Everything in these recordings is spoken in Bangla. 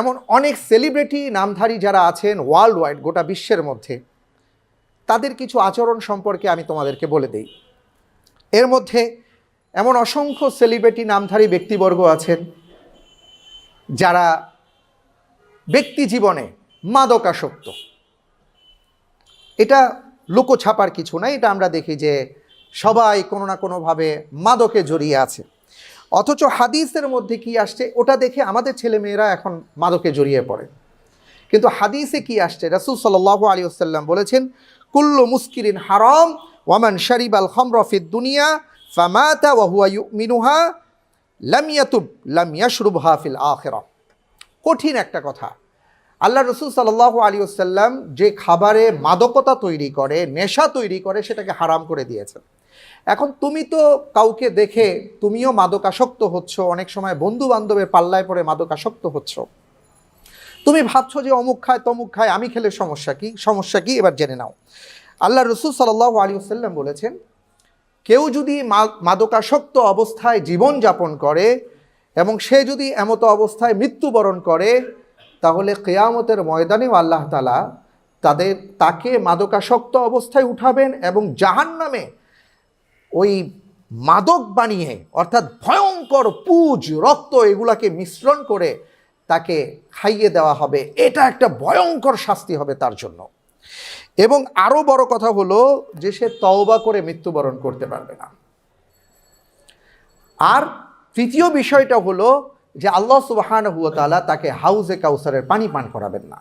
এমন অনেক সেলিব্রিটি নামধারী যারা আছেন ওয়ার্ল্ড ওয়াইড গোটা বিশ্বের মধ্যে। তাদের কিছু আচরণ সম্পর্কে আমি তোমাদেরকে বলে দিই। এর মধ্যে এমন অসংখ্য সেলিব্রিটি নামধারী ব্যক্তিবর্গ আছেন, যারা ব্যক্তি জীবনে মাদকাসক্ত। এটা লুকোছাপার কিছু নাই এটা আমরা দেখি যে সবাই কোনো না কোনোভাবে মাদকে জড়িয়ে আছে। অথচ হাদিসের মধ্যে কি আসছে? ওটা দেখে আমাদের ছেলেমেয়েরা এখন মাদকে জড়িয়ে পড়ে। কিন্তু হাদিসে কি আসছে? রাসুল সাল্লাহ আলী আসাল্লাম বলেছেন, কুল্লু মুস্কিরিন হারাম, ওয়ামান শরিব আল খমরফিদ দুনিয়া, ফামাতা ওয়াহুয়া মিনুহা লাম ইয়াতুব, লাম ইয়াশরুবহা ফিল আখিরা। কঠিন একটা কথা। আল্লাহ রসুল সাল্লাহ আলী আসাল্লাম যে খাবারে মাদকতা তৈরি করে, নেশা তৈরি করে, সেটাকে হারাম করে দিয়েছেন। এখন তুমি তো কাউকে দেখে তুমিও মাদকাসক্ত হচ্ছ, অনেক সময় বন্ধু বান্ধবের পাল্লায় পড়ে মাদকাসক্ত হচ্ছ। তুমি ভাবছ যে অমুক খায়, তমুক খায়, আমি খেলে সমস্যা কি? সমস্যা কি? এবার জেনে নাও। আল্লাহ রসুল সাল্লাহ আলী আসাল্লাম বলেছেন, কেউ যদি মাদকাসক্ত অবস্থায় জীবন যাপন করে এবং সে যদি এমতো অবস্থায় মৃত্যুবরণ করে, তাহলে কেয়ামতের ময়দানেও আল্লাহ তালা তাদের তাকে মাদকাসক্ত অবস্থায় উঠাবেন এবং জাহান নামে ওই মাদক বানিয়ে, অর্থাৎ ভয়ঙ্কর পুজ, রক্ত এগুলাকে মিশ্রণ করে তাকে খাইয়ে দেওয়া হবে, এটা একটা ভয়ঙ্কর শাস্তি হবে তার জন্য। এবং আরও বড় কথা হলো যে সে তওবা করে মৃত্যুবরণ করতে পারবে না। আর তৃতীয় বিষয়টা হলো যে আল্লাহ সুবাহান হুয়া তাআলা তাকে হাউজে কাউসারের পানি পান করাবেন না।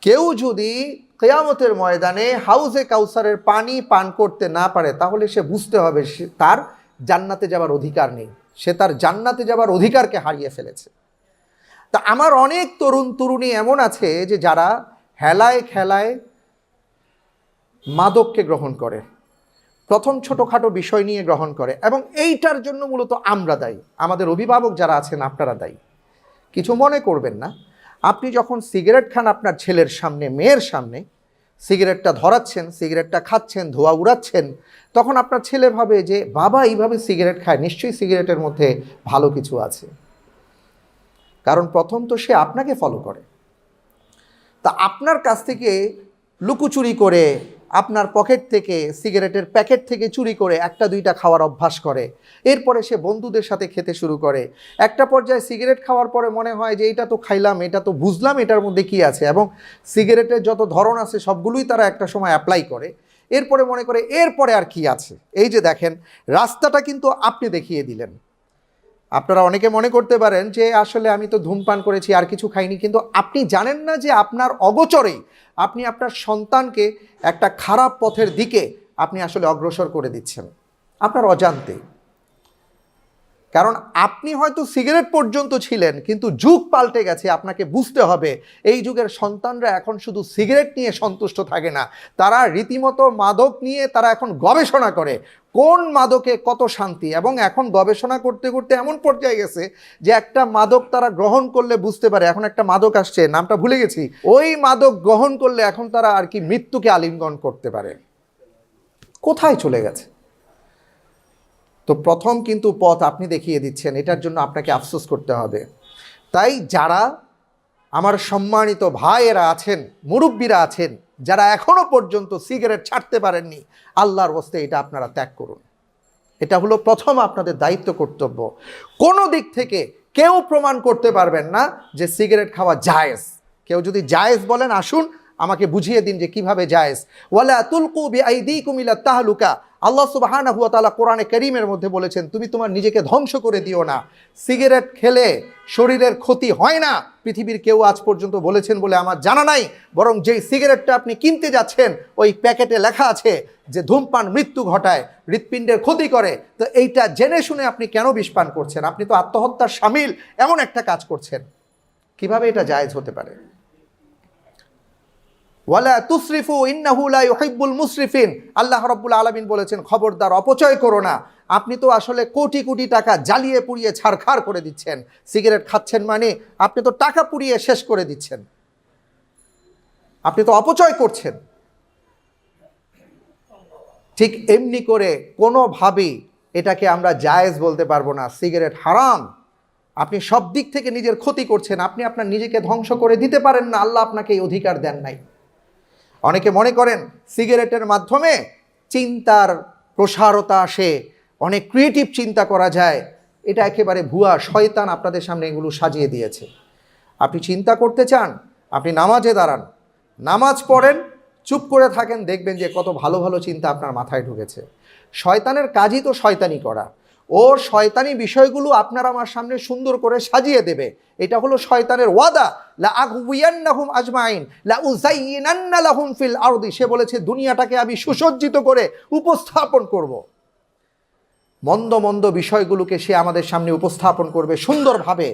কেউ যদি কেয়ামতের ময়দানে হাউজে কাউসারের পানি পান করতে না পারে, তাহলে সে বুঝতে হবে তার জান্নাতে যাবার অধিকার নেই। সে তার জান্নাতে যাবার অধিকারকে হারিয়ে ফেলেছে। তা আমার অনেক তরুণ তরুণী এমন আছে যে যারা হেলায় খেলায় মাদককে গ্রহণ করে, প্রথম ছোটোখাটো বিষয় নিয়ে গ্রহণ করে এবং এইটার জন্য মূলত আমরা দায়ী। আমাদের অভিভাবক যারা আছেন আপনারা দায়ী। কিছু মনে করবেন না। আপনি যখন সিগারেট খান আপনার ছেলের সামনে, মেয়ের সামনে, সিগারেটটা ধরাচ্ছেন, সিগারেটটা খাচ্ছেন, ধোয়া উড়াচ্ছেন, তখন আপনার ছেলে ভাবে যে, বাবা, এইভাবে সিগারেট খায়, নিশ্চয়ই সিগারেটের মধ্যে ভালো কিছু আছে। কারণ প্রথম তো সে আপনাকে ফলো করে। তা আপনার কাছ থেকে লুকুচুরি করে আপনার পকেট থেকে সিগারেটের প্যাকেট থেকে চুরি করে একটা দুইটা খাওয়ার অভ্যাস করে। এরপরে সে বন্ধুদের সাথে খেতে শুরু করে। একটা পর্যায়ে সিগারেট খাওয়ার পরে মনে হয় যে এটা তো খাইলাম, এটা তো বুঝলাম এটার মধ্যে কি আছে এবং সিগারেটের যত ধরন আছে সবগুলোই তারা একটা সময় অ্যাপ্লাই করে। এরপরে মনে করে এরপরে আর কি আছে। এই যে দেখেন, রাস্তাটা কিন্তু আপনি দেখিয়ে দিলেন। আপনারা অনেকে মনে করতে পারেন যে আসলে আমি তো ধূমপান করেছি, আর কিছু খাইনি, কিন্তু আপনি জানেন না যে আপনার অগোচরেই আপনি আপনার সন্তানকে একটা খারাপ পথের দিকে আপনি আসলে অগ্রসর করে দিচ্ছেন। আপনার অজান্তে। কারণ আপনি হয়তো সিগারেট পর্যন্ত ছিলেন, কিন্তু যুগ পাল্টে গেছে, আপনাকে বুঝতে হবে, এই যুগের সন্তানরা এখন শুধু সিগারেট নিয়ে সন্তুষ্ট থাকে না, তারা রীতিমতো মাদক নিয়ে তারা এখন গবেষণা করে কোন মাদকে কত শান্তি? এবং এখন গবেষণা করতে করতে এমন পর্যায়ে গেছে যে একটা মাদক তারা গ্রহণ করলে বুঝতে পারে, এখন একটা মাদক আসছে, নামটা ভুলে গেছি। ওই মাদক গ্রহণ করলে এখন তারা আর কি মৃত্যুকে আলিঙ্গন করতে পারে। কোথায় চলে গেছে? তো প্রথম কিন্তু পথ আপনি দেখিয়ে দিচ্ছেন, এটার জন্য আপনাকে আফসোস করতে হবে। তাই যারা আমার সম্মানিত ভাইয়েরা আছেন, মুরব্বীরা আছেন, যারা এখনও পর্যন্ত সিগারেট ছাড়তে পারেননি, আল্লাহর বস্তে এটা আপনারা ত্যাগ করুন। এটা হলো প্রথম আপনাদের দায়িত্ব কর্তব্য। কোনো দিক থেকে কেউ প্রমাণ করতে পারবেন না যে সিগারেট খাওয়া জায়েজ। কেউ যদি জায়েজ বলেন, আসুন, আমাকে বুঝিয়ে দিন যে কীভাবে জায়েজ। ওয়ালা তুলকু বি আইদিকুম ইলা তাহলুকা। আল্লাহ সুবহানাহু ওয়া তাআলা কোরআনে কারীমের মধ্যে বলেছেন, তুমি তোমার নিজেকে ধ্বংস করে দিও না। সিগারেট খেলে শরীরের ক্ষতি হয় না। পৃথিবীর কেউ আজ পর্যন্ত বলেছেন বলে আমার জানা নাই। বরং যেই সিগারেটটা আপনি কিনতে যাচ্ছেন, ওই প্যাকেটে লেখা আছে যে ধূমপান, মৃত্যু ঘটায়, হৃৎপিণ্ডের ক্ষতি করে। তো এইটা জেনে শুনে আপনি কেন বিষপান করছেন? আপনি তো আত্মহত্যার সামিল, এমন একটা কাজ করছেন। কীভাবে এটা জায়েজ হতে পারে? ওয়ালা তুসরিফু ইন্নাহু লা ইউহিব্বুল মুসরিফিন। আল্লাহ রাব্বুল আলামিন বলেছেন, খবরদার, অপচয় করো না। আপনি তো আসলে কোটি কোটি টাকা জ্বালিয়ে পুড়িয়ে ছাড়খাড় করে দিচ্ছেন। সিগারেট খাচ্ছেন মানে আপনি তো টাকা পুড়িয়ে শেষ করে দিচ্ছেন। আপনি তো অপচয় করছেন। ঠিক এমনি করে কোনোভাবেই এটাকে আমরা জায়েজ বলতে পারব না। সিগারেট হারাম। আপনি সব দিক থেকে নিজের ক্ষতি করছেন। আপনি আপনার নিজেকে ধ্বংস করে দিতে পারেন না। আল্লাহ আপনাকে এই অধিকার দেন নাই। অনেকে মনে করেন সিগারেটের মাধ্যমে চিন্তার প্রসারতা আসে, অনেক ক্রিয়েটিভ চিন্তা করা যায়, এটা একেবারে ভুয়া, শয়তান আপনাদের সামনে এগুলো সাজিয়ে দিয়েছে। আপনি চিন্তা করতে চান, আপনি নামাজে দাঁড়ান, নামাজ পড়েন, চুপ করে থাকেন, দেখবেন যে কত ভালো ভালো চিন্তা আপনার মাথায় ঢুকেছে। শয়তানের কাজই তো শয়তানি করা। ও শয়তানি বিষয়গুলো আপনার আমার সামনে সুন্দর করে সাজিয়ে দেবে। এটা হলো শয়তানের ওয়াদা। লা আগুয়ান্নাহুম আজমাইন, লা উযাইয়িনান্না লাহুম ফিল আরদি। সে বলেছে, দুনিয়াটাকে আমি সুসজ্জিত করে উপস্থাপন করব। মন্দ মন্দ বিষয়গুলোকে সে আমাদের সামনে উপস্থাপন করবে সুন্দরভাবে।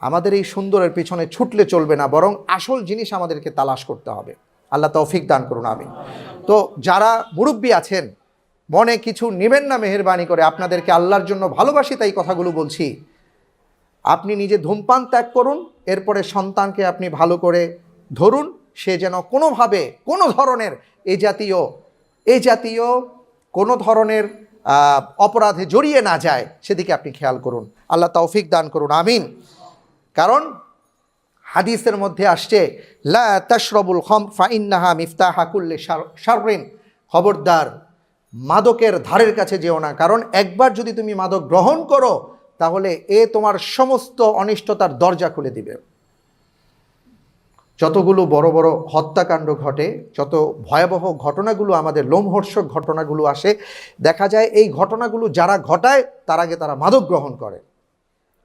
আমাদের এই সুন্দরের পিছনে ছুটলে চলবে না, বরং আসল জিনিস আমাদেরকে তালাশ করতে হবে। আল্লাহ তৌফিক দান করুন আমি তো যারা মুরব্বী আছেন মনে কিছু নেবেন না মেহরবানি করে, আপনাদেরকে আল্লাহর জন্য ভালোবাসি তাই কথাগুলো বলছি। আপনি নিজে ধূমপান ত্যাগ করুন, এরপরে সন্তানকে আপনি ভালো করে ধরুন, সে যেন কোনোভাবে, কোনো ধরনের এ জাতীয় এ জাতীয় কোনো ধরনের অপরাধে জড়িয়ে না যায়, সেদিকে আপনি খেয়াল করুন। আল্লাহ তৌফিক দান করুন, আমিন। কারণ হাদিসের মধ্যে আসছে, লা তাশরবুল খম ফাইন্নাহা মিফতাহা কুল্লে শাররিন। খবরদার মাদকের ধারের কাছে যেও না। কারণ একবার যদি তুমি মাদক গ্রহণ করো, তাহলে এ তোমার সমস্ত অনিষ্টতার দরজা খুলে দিবে। যতগুলো বড় বড় হত্যাকাণ্ড ঘটে, যত ভয়াবহ ঘটনাগুলো, আমাদের লোমহর্ষক ঘটনাগুলো আসে, দেখা যায় এই ঘটনাগুলো যারা ঘটায়, তার আগে তারা মাদক গ্রহণ করে।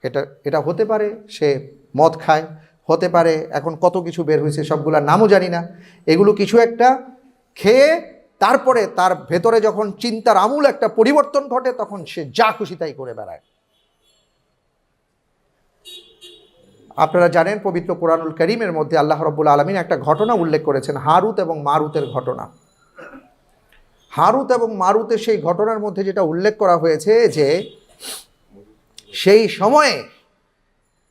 এটা এটা হতে পারে সে মদ খায়, হতে পারে এখন কত কিছু বের হয়েছে, সবগুলোর নামও জানি না। এগুলো কিছু একটা খেয়ে তারপরে তার ভেতরে যখন চিন্তার আমূল একটা পরিবর্তন ঘটে, তখন সে যা খুশি তাই করে বেড়ায়। আপনারা জানেন পবিত্র কোরআনুল করিমের মধ্যে আল্লাহ রব্বুল আলমিন একটা ঘটনা উল্লেখ করেছেন, হারুত এবং মারুতের ঘটনা। হারুত এবং মারুতের সেই ঘটনার মধ্যে যেটা উল্লেখ করা হয়েছে যে, সেই সময়ে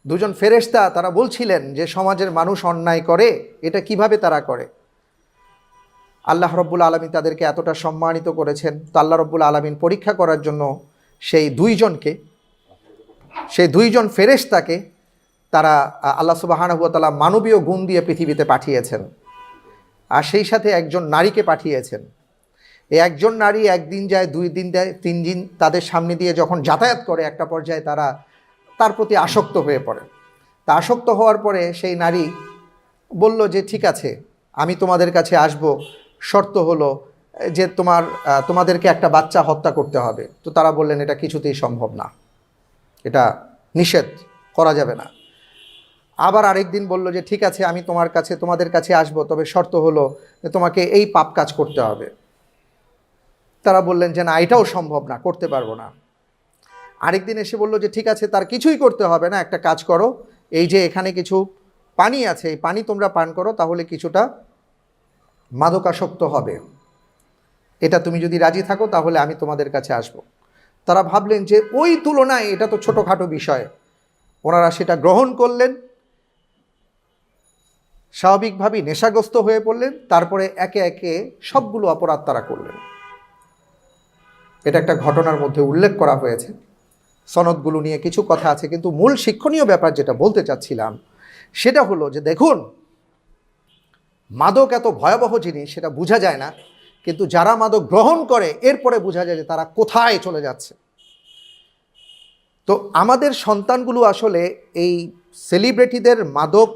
দুজন ফেরেশতা তারা বলছিলেন যে, সমাজের মানুষ অন্যায় করে, এটা কীভাবে তারা করে? আল্লাহ রব্বুল আলমিন তাদেরকে এতটা সম্মানিত করেছেন। তো আল্লাহ রব্বুল আলমিন পরীক্ষা করার জন্য সেই দুইজনকে, সেই দুইজন ফেরেশতাকে তারা আল্লাহ সুবাহানহুয়াতালা মানবীয় গুণ দিয়ে পৃথিবীতে পাঠিয়েছেন। আর সেই সাথে একজন নারীকে পাঠিয়েছেন। এই একজন নারী একদিন যায়, দুই দিন যায়, তিন দিন তাদের সামনে দিয়ে যখন যাতায়াত করে একটা পর্যায়ে তারা তার প্রতি আসক্ত হয়ে পড়ে। তা আসক্ত হওয়ার পরে সেই নারী বলল যে, ঠিক আছে, আমি তোমাদের কাছে আসব। শর্ত হলো, যে তোমার তোমাদেরকে একটা বাচ্চা হত্যা করতে হবে। তো তারা বললেন, এটা কিছুতেই সম্ভব না। এটা নিষেধ, করা যাবে না। আবার আরেকদিন বলল যে, ঠিক আছে, আমি তোমার কাছে, তোমাদের কাছে আসব। তবে শর্ত হলো, যে তোমাকে এই পাপ কাজ করতে হবে। তারা বললেন যে, না, এটাও সম্ভব না, করতে পারব না। আরেকদিন এসে বলল যে, ঠিক আছে, তার কিছুই করতে হবে না, একটা কাজ করো। এই যে এখানে কিছু পানি আছে, এই পানি তোমরা পান করো, তাহলে কিছুটা মাদকাসক্ত হবে। এটা তুমি যদি রাজি থাকো, তাহলে আমি তোমাদের কাছে আসব। তারা ভাবলেন যে ওই তুলনায় এটা তো ছোটোখাটো বিষয়। ওনারা সেটা গ্রহণ করলেন। স্বাভাবিকভাবেই নেশাগ্রস্ত হয়ে পড়লেন। তারপরে একে একে সবগুলো অপরাধ তারা করলেন। এটা একটা ঘটনার মধ্যে উল্লেখ করা হয়েছে। সনদগুলো নিয়ে কিছু কথা আছে, কিন্তু মূল শিক্ষণীয় ব্যাপার যেটা বলতে চাচ্ছিলাম, সেটা হলো যে দেখুন মাদক এত ভয়াবহ জিনিস, সেটা বোঝা যায় না। কিন্তু যারা মাদক গ্রহণ করে, এরপরে বোঝা যায় যে তারা কোথায় চলে যাচ্ছে। তো আমাদের সন্তানগুলো আসলে এই সেলিব্রিটিদের মাদক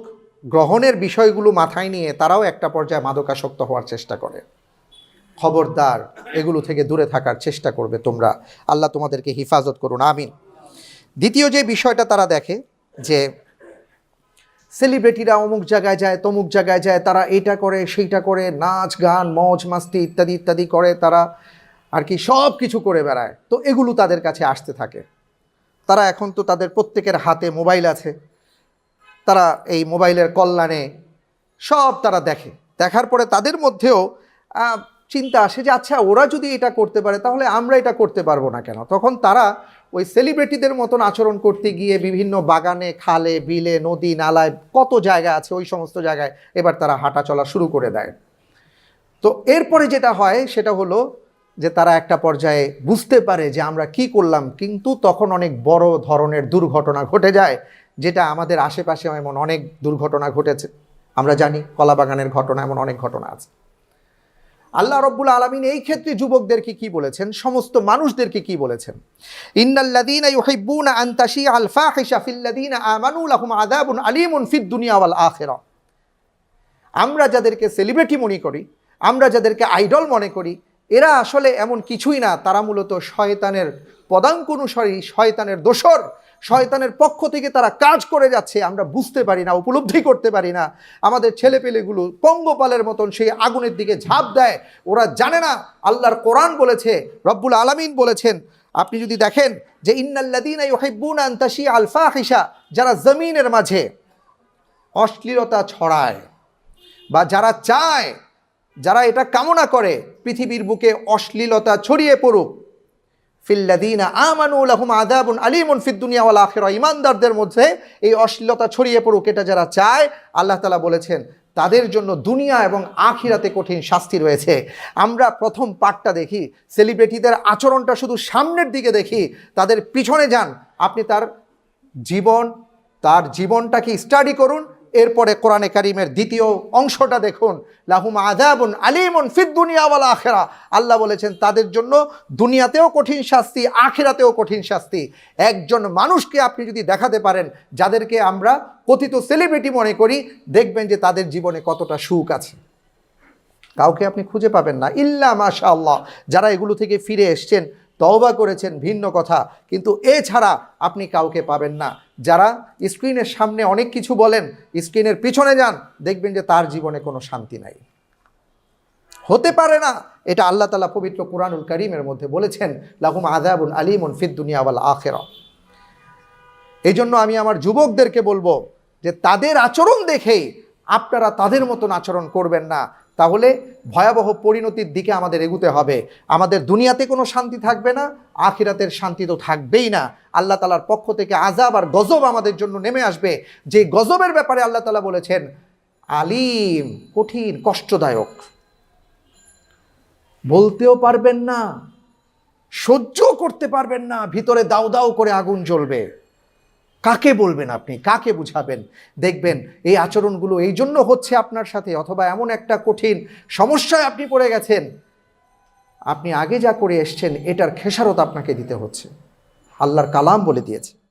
গ্রহণের বিষয়গুলো মাথায় নিয়ে তারাও একটা পর্যায়ে মাদকাসক্ত হওয়ার চেষ্টা করে। খবরদার, এগুলো থেকে দূরে থাকার চেষ্টা করবে তোমরা। আল্লাহ তোমাদেরকে হিফাজত করুন, আমিন। দ্বিতীয় যে বিষয়টা তারা দেখে, যে সেলিব্রিটিরা অমুক জায়গায় যায়, তমুক জায়গায় যায়, তারা এইটা করে, সেইটা করে, নাচ, গান, মজ, মাস্তি ইত্যাদি ইত্যাদি করে, তারা আর কি সব কিছু করে বেড়ায়। তো এগুলো তাদের কাছে আসতে থাকে। তারা এখন তো তাদের প্রত্যেকের হাতে মোবাইল আছে। তারা এই মোবাইলের কল্যাণে সব তারা দেখে। দেখার পরে তাদের মধ্যেও চিন্তা আসে যে আচ্ছা ওরা যদি এটা করতে পারে, তাহলে আমরা এটা করতে পারব না কেন? তখন তারা ওই সেলিব্রিটিদের মতন আচরণ করতে গিয়ে বিভিন্ন বাগানে, খালে, বিলে, নদী, নালায় কত জায়গা আছে ওই সমস্ত জায়গায় এবার তারা হাঁটা চলা শুরু করে দেয়। তো এরপরে যেটা হয় সেটা হলো যে তারা একটা পর্যায়ে বুঝতে পারে যে আমরা কি করলাম, কিন্তু তখন অনেক বড় ধরনের দুর্ঘটনা ঘটে যায়, যেটা আমাদের আশেপাশে এমন অনেক দুর্ঘটনা ঘটেছে। আমরা জানি কলাবাগানের ঘটনা এমন অনেক ঘটনা আছে। আল্লাহ রব্বুল আলমিন এই ক্ষেত্রে যুবকদেরকে কি বলেছেন? সমস্ত মানুষদেরকে কি বলেছেন? ইন্নাল্লাযীনা ইউহিব্বুনা আন তাশিআ আল ফাহিশা ফিল্লাযীনা আমানু লাহুম আযাবুন আলীমুন ফিদ আমরা যাদেরকে সেলিব্রিটি মনে করি, আমরা যাদেরকে আইডল মনে করি, এরা আসলে এমন কিছুই না। তারা মূলত শয়তানের পদাঙ্ক অনুসারী, শয়তানের দোসর শয়তানের পক্ষ থেকে তারা কাজ করে যাচ্ছে, আমরা বুঝতে পারি না, উপলব্ধি করতে পারি না। আমাদের ছেলেপেলেগুলো পঙ্গপালের মতন সেই আগুনের দিকে ঝাঁপ দেয়। ওরা জানে না, আল্লাহর কোরআন বলেছে, রব্বুল আলামিন বলেছেন। আপনি যদি দেখেন যে ইন্নাল্লাদিনা ইউহিব্বুনা আন তাশিআ আল ফাহিশা যারা জমিনের মাঝে অশ্লীলতা ছড়ায় বা যারা চায়, যারা এটা কামনা করে, পৃথিবীর বুকে অশ্লীলতা ছড়িয়ে পড়ুক ফিল্লাদিনা আমানু লাহুম আদাবুন আলিমুন ফিদ দুনিয়া ওয়াল আখিরা। ইমানদারদের মধ্যে এই অশ্লীলতা ছড়িয়ে পড়ুক, এটা যারা চায়, আল্লাহ তাআলা বলেছেন, তাদের জন্য দুনিয়া এবং আখিরাতে কঠিন শাস্তি রয়েছে। আমরা প্রথম পার্টটা দেখি, সেলিব্রিটিদের আচরণটা শুধু সামনের দিকে দেখি, তাদের পিছনে যান, আপনি তার জীবন, তার জীবনটাকে স্টাডি করুন এরপরে কোরআনে কারিমের দ্বিতীয় অংশটা দেখুন, লাহুম আজাবুন আলিমুন ফিদ দুনিয়া ওয়াল আখেরা। আল্লাহ বলেছেন, তাদের জন্য দুনিয়াতেও কঠিন শাস্তি, আখেরাতেও কঠিন শাস্তি। একজন মানুষকে আপনি যদি দেখাতে পারেন, যাদেরকে আমরা কথিত সেলিব্রিটি মনে করি, দেখবেন যে তাদের জীবনে কতটা সুখ আছে। কাউকে আপনি খুঁজে পাবেন না। ইল্লা মাশা আল্লাহ যারা এগুলো থেকে ফিরে এসছেন তওবা করেছেন ভিন্ন কথা, কিন্তু এছাড়া আপনি কাউকে পাবেন না। যারা স্ক্রিনের সামনে অনেক কিছু বলেন, স্ক্রিনের পিছনে যান, দেখবেন যে তার জীবনে কোনো শান্তি নাই। হতে পারে না, এটা আল্লাহ তালা পবিত্র কোরআনুল করিমের মধ্যে বলেছেন, লাহুম আজাবুন আলিমুন ফিদ দুনিয়া ওয়াল আখেরা এই জন্য আমি আমার যুবকদেরকে বলব যে, তাদের আচরণ দেখেই আপনারা তাদের মতন আচরণ করবেন না। তাহলে ভয়াবহ পরিণতির দিকে আমাদের এগুতে হবে। আমাদের দুনিয়াতে কোনো শান্তি থাকবে না, আখিরাতের শান্তি তো থাকবেই না। আল্লাহ তালার পক্ষ থেকে আজাব আর গজব আমাদের জন্য নেমে আসবে। যে গজবের ব্যাপারে আল্লাহ তালা বলেছেন, আলিম, কঠিন, কষ্টদায়ক। বলতেও পারবেন না সহ্য করতে পারবেন না, ভিতরে দাউ দাউ করে আগুন জ্বলবে। কাকে বলবেন আপনি? কাকে বুঝাবেন? দেখবেন এই আচরণগুলো এই জন্য হচ্ছে আপনার সাথে অথবা এমন একটা কঠিন সমস্যায় আপনি পড়ে গেছেন। আপনি আগে যা করে এসছেন, এটার খেসারত আপনাকে দিতে হচ্ছে। আল্লাহর কালাম বলে দিয়েছে।